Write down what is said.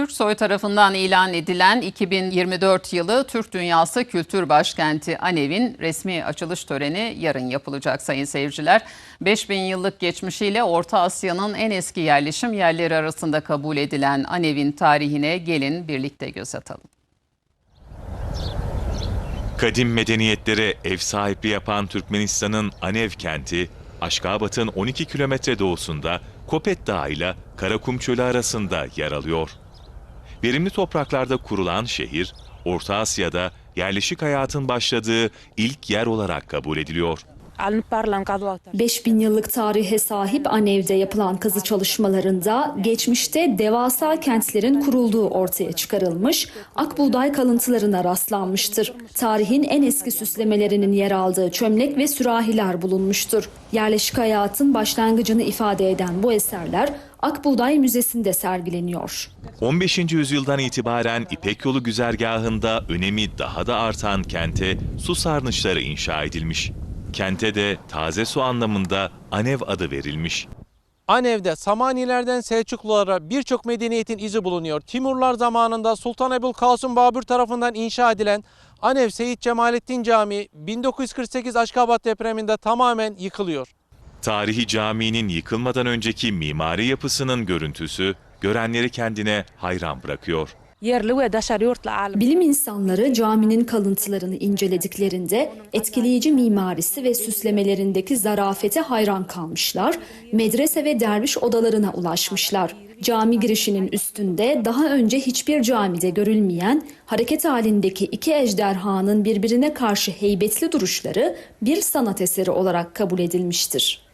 Türksoy tarafından ilan edilen 2024 yılı Türk Dünyası Kültür Başkenti Anev'in resmi açılış töreni yarın yapılacak sayın seyirciler. 5000 yıllık geçmişiyle Orta Asya'nın en eski yerleşim yerleri arasında kabul edilen Anev'in tarihine gelin birlikte göz atalım. Kadim medeniyetlere ev sahipliği yapan Türkmenistan'ın Anev kenti, Aşkabat'ın 12 kilometre doğusunda Kopet Dağı ile Karakum Çölü arasında yer alıyor. Verimli topraklarda kurulan şehir, Orta Asya'da yerleşik hayatın başladığı ilk yer olarak kabul ediliyor. 5000 yıllık tarihe sahip Anev'de yapılan kazı çalışmalarında geçmişte devasa kentlerin kurulduğu ortaya çıkarılmış, akbuğday kalıntılarına rastlanmıştır. Tarihin en eski süslemelerinin yer aldığı çömlek ve sürahiler bulunmuştur. Yerleşik hayatın başlangıcını ifade eden bu eserler Akbuğday Müzesi'nde sergileniyor. 15. yüzyıldan itibaren İpek Yolu güzergahında önemi daha da artan kente su sarnıçları inşa edilmiş. Kente de taze su anlamında Anev adı verilmiş. Anev'de Samanilerden Selçuklulara birçok medeniyetin izi bulunuyor. Timurlar zamanında Sultan Ebul Kasım Babür tarafından inşa edilen Anev Seyit Cemalettin Camii 1948 Aşkabat depreminde tamamen yıkılıyor. Tarihi caminin yıkılmadan önceki mimari yapısının görüntüsü görenleri kendine hayran bırakıyor. Yerli ve dışarı yurtla Bilim insanları caminin kalıntılarını incelediklerinde etkileyici mimarisi ve süslemelerindeki zarafete hayran kalmışlar, medrese ve derviş odalarına ulaşmışlar. Cami girişinin üstünde daha önce hiçbir camide görülmeyen hareket halindeki iki ejderhanın birbirine karşı heybetli duruşları bir sanat eseri olarak kabul edilmiştir.